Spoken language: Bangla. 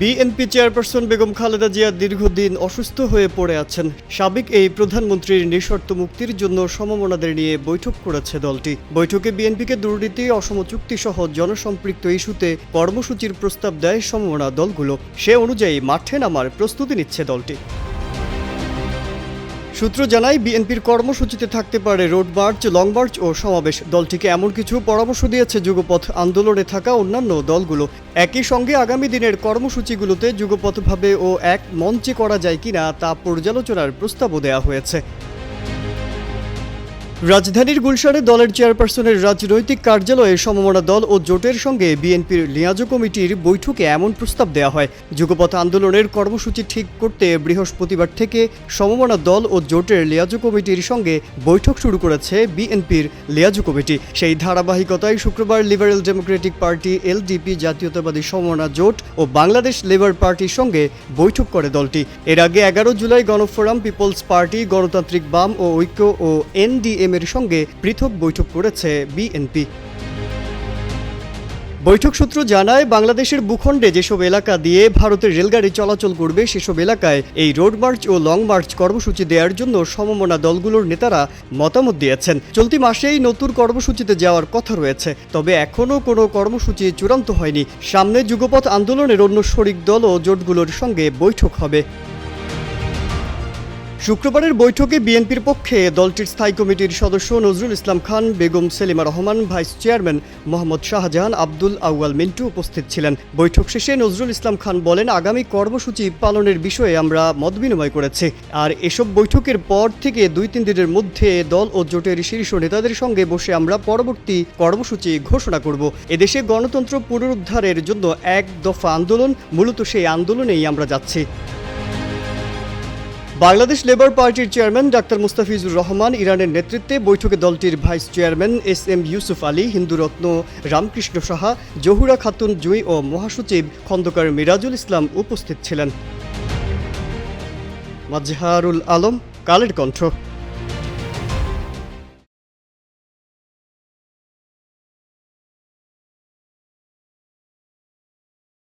বিএনপি চেয়ারপারসন বেগম খালেদা জিয়া দীর্ঘদিন অসুস্থ হয়ে পড়ে আছেন। সাবেক এই প্রধানমন্ত্রীর নিঃশর্ত মুক্তির জন্য সমমনাদের নিয়ে বৈঠক করেছে দলটি। বৈঠকে বিএনপিকে দুর্নীতি, অসম চুক্তিসহ জনসম্পৃক্ত ইস্যুতে কর্মসূচির প্রস্তাব দেয় সমমনা দলগুলো। সে অনুযায়ী মাঠে নামার প্রস্তুতি নিচ্ছে দলটি। সূত্র জানায়, বিএনপির কর্মসূচিতে থাকতে পারে রোড মার্চ, লং মার্চ ও সমাবেশ। দলটিকে এমন কিছু পরামর্শ দিয়েছে যুগপথ আন্দোলনে থাকা অন্যান্য দলগুলো। একই সঙ্গে আগামী দিনের কর্মসূচিগুলোতে যুগপথভাবে ও এক মঞ্চে করা যায় কিনা তা পর্যালোচনার প্রস্তাবও দেওয়া হয়েছে। রাজধানীর গুলশানে দলের চেয়ারপারসনের রাজনৈতিক কার্যালয়ে সমমনা দল ও জোটের সঙ্গে বিএনপির লিয়াজো কমিটির বৈঠকে এমন প্রস্তাব দেওয়া হয়। যুগপথ আন্দোলনের কর্মসূচি ঠিক করতে বৃহস্পতিবার থেকে সমমনা দল ও জোটের লিয়াজো কমিটির সঙ্গে বৈঠক শুরু করেছে বিএনপির লিয়াজো কমিটি। সেই ধারাবাহিকতায় শুক্রবার লিবারেল ডেমোক্রেটিক পার্টি, এলডিপি, জাতীয়তাবাদী সমমনা জোট ও বাংলাদেশ লেবার পার্টির সঙ্গে বৈঠক করে দলটি। এর আগে এগারো জুলাই গণফোরাম, পিপলস পার্টি, গণতান্ত্রিক বাম ও ঐক্য ও এনডিএম এর সঙ্গে পৃথক বৈঠক করেছে বিএনপি বৈঠক সূত্র জানায়, বাংলাদেশের ভূখণ্ডে যেসব এলাকা দিয়ে ভারতের রেলগাড়ি চলাচল করবে, সেসব এলাকায় এই রোড মার্চ ও লং মার্চ কর্মসূচি দেওয়ার জন্য সমমনা দলগুলোর নেতারা মতামত দিয়েছেন। চলতি মাসেই নতুন কর্মসূচিতে যাওয়ার কথা রয়েছে, তবে এখনও কোনো কর্মসূচি চূড়ান্ত হয়নি। সামনে যুগপথ আন্দোলনের অন্য শরিক দল ও জোটগুলোর সঙ্গে বৈঠক হবে। শুক্রবারের বৈঠকে বিএনপির পক্ষে দলটির স্থায়ী কমিটির সদস্য নজরুল ইসলাম খান, বেগম সেলিমা রহমান, ভাইস চেয়ারম্যান মোহাম্মদ শাহজাহান, আব্দুল আউয়াল মিন্টু উপস্থিত ছিলেন। বৈঠক শেষে নজরুল ইসলাম খান বলেন, আগামী কর্মসূচি পালনের বিষয়ে আমরা মতবিনিময় করেছি। আর এসব বৈঠকের পর থেকে দুই তিন দিনের মধ্যে দল ও জোটের শীর্ষ নেতাদের সঙ্গে বসে আমরা পরবর্তী কর্মসূচি ঘোষণা করব। এদেশে গণতন্ত্র পুনরুদ্ধারের জন্য এক দফা আন্দোলন, মূলত সেই আন্দোলনেই আমরা যাচ্ছি। বাংলাদেশ লেবার পার্টির চেয়ারম্যান ডাক্তার মুস্তাফিজুর রহমান ইরানের নেতৃত্বে বৈঠকে দলটির vice chairman S M Yusuf Ali, হিন্দুরত্ন Ramkrishna Saha, Jahura Khatun Jui ও মহাসচিব খন্দকার মিরাজুল ইসলাম উপস্থিত ছিলেন। মাজহারুল আলম, কালের কণ্ঠ।